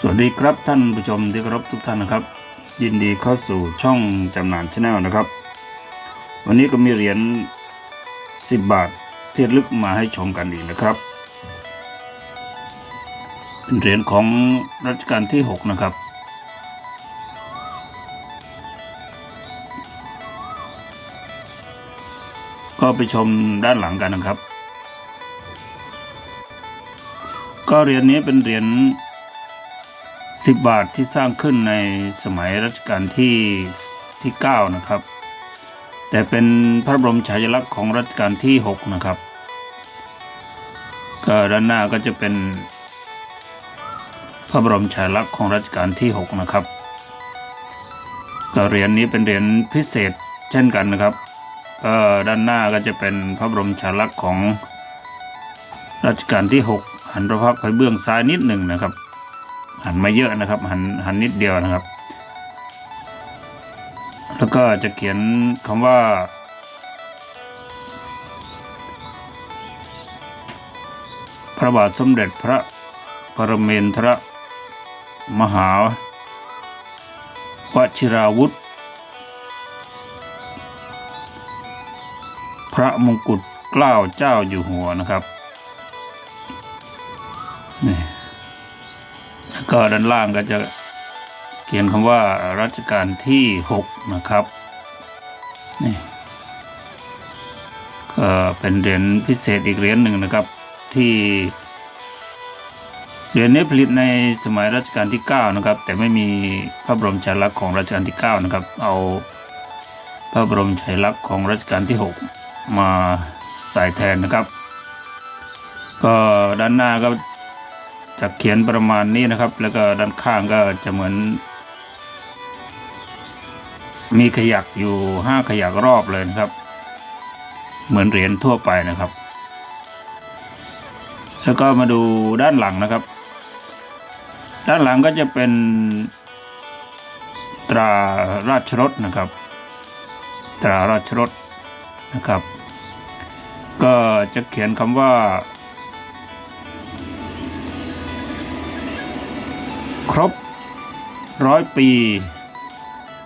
สวัสดีครับท่านผู้ชมที่เคารพทุกท่านนะครับ ยินดีเข้าสู่ช่องจำหนานชาแนลนะครับ วันนี้ก็มีเหรียญ10 บาทเที่ระลึกมาให้ชมกันอีกนะครับ เป็นเหรียญของรัชกาลที่ 6 นะครับ ก็ไปชมด้านหลังกันนะครับ ก็เหรียญนี้เป็นเหรียญ 10บาทที่สร้างขึ้นในสมัยรัชกาลที่ที่ 9 นะครับ แต่เป็นพระบรมฉายาลักษณ์ของรัชกาลที่ 6 นะครับก็ด้านหน้าก็จะเป็น พระบรมฉายาลักษณ์ของรัชกาลที่ 6 นะครับก็เหรียญนี้เป็นเหรียญพิเศษเช่นกันนะครับก็ด้านหน้าก็จะเป็นพระบรมฉายาลักษณ์ของรัชกาลที่ 6 หันพระพักตร์ไปเบื้องซ้ายนิดหนึ่งนะครับ หันมาเยอะนะครับหันหันนิดเดียวนะครับ แล้วก็จะเขียนคำว่าพระบาทสมเด็จพระปรเมนทรมหาวชิราวุธ พระมงกุฎเกล้าเจ้าอยู่หัวนะครับ ก็ด้านล่างก็จะเขียนคำว่ารัชกาลที่ 6 นะครับนี่ก็เป็นเหรียญพิเศษอีกเหรียญหนึ่งนะครับที่เหรียญนี้ผลิตในสมัยรัชกาลที่ 9 นะครับ แต่ไม่มีพระบรมฉายาลักษณ์ของรัชกาลที่ 9 นะครับ เอาพระบรมฉายาลักษณ์ของรัชกาลที่ 6 มาใส่แทนนะครับ ก็ด้านหน้าก็ จะเขียนประมาณนี้นะครับ แล้วก็ด้านข้างก็จะเหมือน มีขยักอยู่ห้าขยักรอบเลยนะครับ เหมือนเหรียญทั่วไปนะครับ แล้วก็มาดูด้านหลังนะครับ ด้านหลังก็จะเป็นตราราชรถนะครับ ตราราชรถนะครับ ก็จะเขียนคำว่า ครบร้อยปี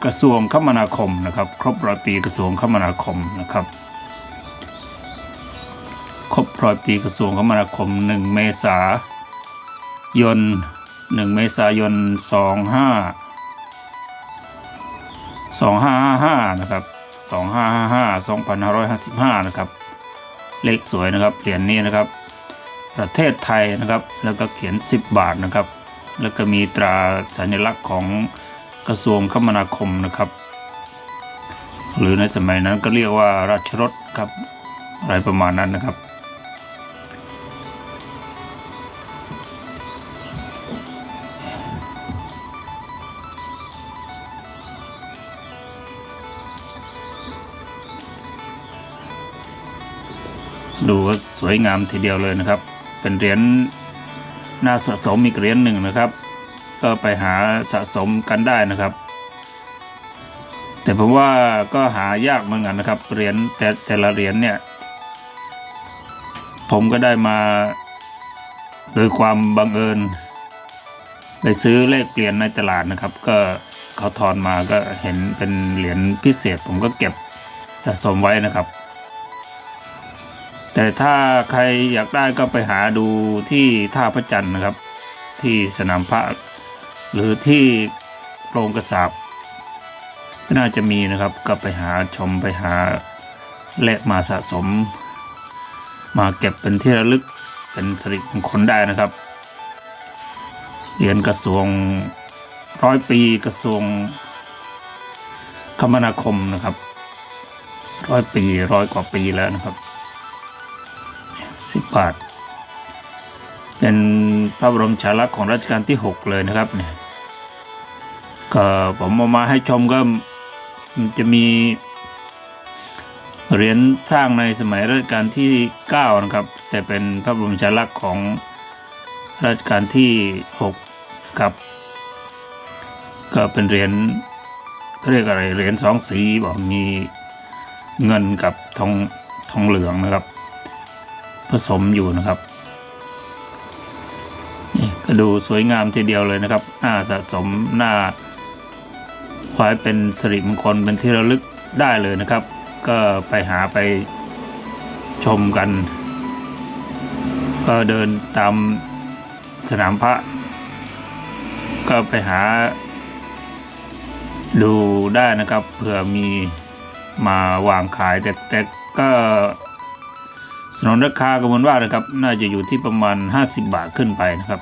กระทรวงคมนาคมนะครับ ครบร้อยปีกระทรวงคมนาคมนะครับ ครบร้อยปีกระทรวงคมนาคม 1 เมษายน 1 เมษายน 25 2555 นะครับ 2555 2555 นะครับ เลขสวยนะครับเหรียญนี้นะครับ ประเทศไทยนะครับ แล้วก็เขียน 10 บาทนะครับ แล้วก็มีตราสัญลักษณ์ของกระทรวงคมนาคมนะครับ หรือในสมัยนั้นก็เรียกว่าราชรถครับอะไรประมาณนั้นนะครับ ดูว่าสวยงามทีเดียวเลยนะครับ เป็นเหรียญ น่าสะสมอีกเหรียญหนึ่งนะครับ ก็ไปหาสะสมกันได้นะครับ แต่ผมว่าก็หายากเหมือนกันนะครับเหรียญแต่แต่ละเหรียญเนี่ย ผมก็ได้มาโดยความบังเอิญไปซื้อเลขเปลี่ยนในตลาดนะครับ ก็เขาทอนมาก็เห็นเป็นเหรียญพิเศษ ผมก็เก็บสะสมไว้นะครับ แต่ถ้าใครอยากได้ก็ไปหาดูที่ท่าพระจันทร์นะครับ ที่สนามพระหรือที่โรงกระสาบก็น่าจะมีนะครับก็ไปหาชมไปหาแลกมาสะสม มาเก็บเป็นที่ระลึกเป็นสิริมงคลได้นะครับเรียนกระทรวงร้อยปีกระทรวงคมนาคมนะครับร้อยปีร้อยกว่าปีแล้วนะครับ สิบบาท เป็นพระบรมฉายาลักษณ์ของรัชกาลที่ 6 เลยนะครับเนี่ยก็ผมเอามาให้ชมก็จะมีเหรียญสร้างในสมัยรัชกาลที่ 9 นะครับ แต่เป็นพระบรมฉายาลักษณ์ของรัชกาลที่ 6 นะครับ ก็เป็นเหรียญเรียกอะไรเหรียญสองสีบอกมีเงินกับทองทองเหลืองนะครับ ผสมอยู่นะครับนี่ก็ดูสวยงามทีเดียวเลยนะครับหน่าสะสมหน่าไว้เป็นสิริมงคลเป็นที่ระลึกได้เลยนะครับ ก็ไปหาไปชมกัน ก็เดินตามสนามพระ ก็ไปหาดูได้นะครับเผื่อมีมาวางขายแต่แต่ก็ นนราคาก็เหมือนว่านะครับ น่าจะอยู่ที่ประมาณ 50 บาทขึ้นไปนะครับ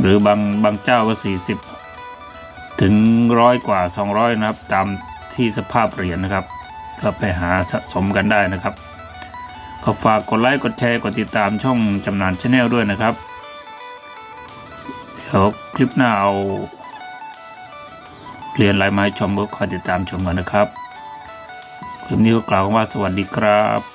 หรือบางบางเจ้าก็ 40 ถึงร้อยกว่า 200 นะครับ ตามที่สภาพเหรียญนะครับ ก็ไปหาสะสมกันได้นะครับก็ฝากกดไลค์กดแชร์กดติดตามช่องจำนานชาแนลด้วยนะครับเดี๋ยวคลิปหน้าเอาเรียนลายไม้ชมก็คอยติดตามชมกันนะครับ คลิปนี้ก็กล่าวว่าสวัสดีครับ